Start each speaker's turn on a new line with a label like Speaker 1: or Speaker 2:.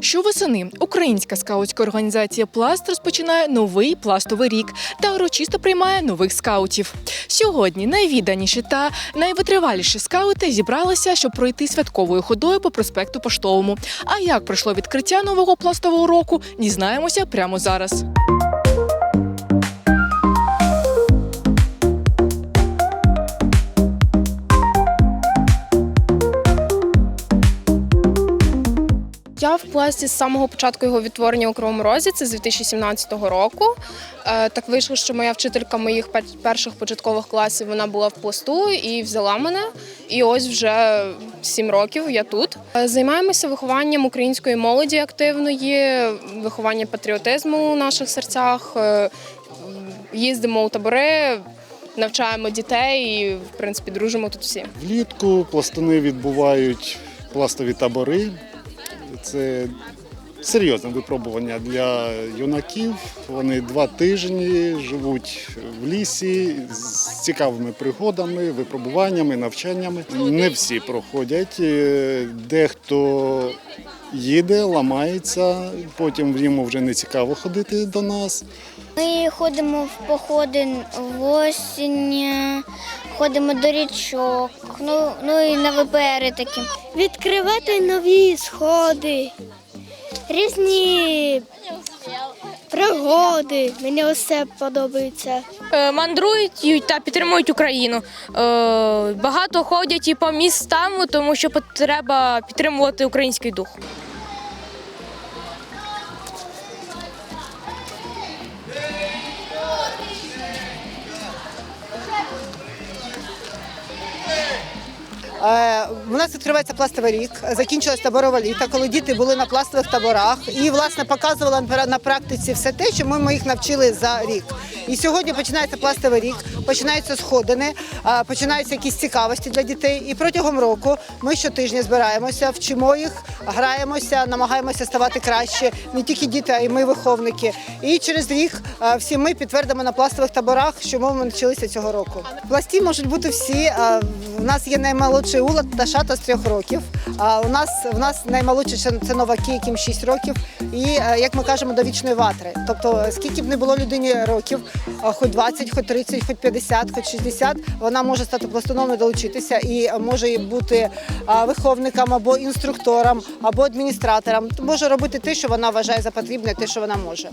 Speaker 1: Щовесени українська скаутська організація Пласт розпочинає новий пластовий рік та урочисто приймає нових скаутів. Сьогодні найвіданіші та найвитриваліші скаути зібралися, щоб пройти святковою ходою по проспекту Поштовому. А як пройшло відкриття нового пластового року, дізнаємося прямо зараз.
Speaker 2: Я в пласті з самого початку його відтворення у Кривому Розі, це з 2017 року. Е, Так вийшло, що моя вчителька моїх перших початкових класів вона була в пласту і взяла мене. І ось вже сім років я тут. Е, Займаємося вихованням української молоді активної, вихованням патріотизму у наших серцях. е, Їздимо у табори, навчаємо дітей і, в принципі, дружимо тут всі.
Speaker 3: Влітку пластуни відбувають пластові табори. Це серйозне випробування для юнаків. Вони два тижні живуть в лісі з цікавими пригодами, випробуваннями, навчаннями. Не всі проходять. Е, Дехто їде, ламається, потім йому вже не цікаво ходити до нас.
Speaker 4: Ми ходимо в походи в осінь, ходимо до річок, ну, ну і на ВПРи такі. Відкривати нові сходи, різні пригоди. Мені все подобається.
Speaker 5: Е, мандрують та підтримують Україну. Е, Багато ходять і по містам, тому що треба підтримувати український дух.
Speaker 6: У нас відкривається пластовий рік, закінчилось таборове літо, коли діти були на пластових таборах і власне показували на- практиці все те, що ми, їх навчили за рік. І сьогодні починається пластовий рік, починаються сходини, е, починаються якісь цікавості для дітей. І протягом року ми щотижня збираємося, вчимо їх, граємося, намагаємося ставати краще. Не тільки діти, а й ми виховники. І через рік е, всі ми підтвердимо на пластових таборах, що ми навчилися цього року. Пласті можуть бути всі. е, У нас є наймолодший улад та шата з трьох років. А у нас в нас наймолодші це- новаки, яким 6 років. І е, як ми кажемо, до вічної ватри. Тобто, е, скільки б не було людині років, хоч 20, хоч 30, хоч 50, хоч 60, вона може стати пластуном долучитися і може бути виховником або інструктором, або адміністратором. Може робити те, що вона вважає за потрібне, те, що вона може.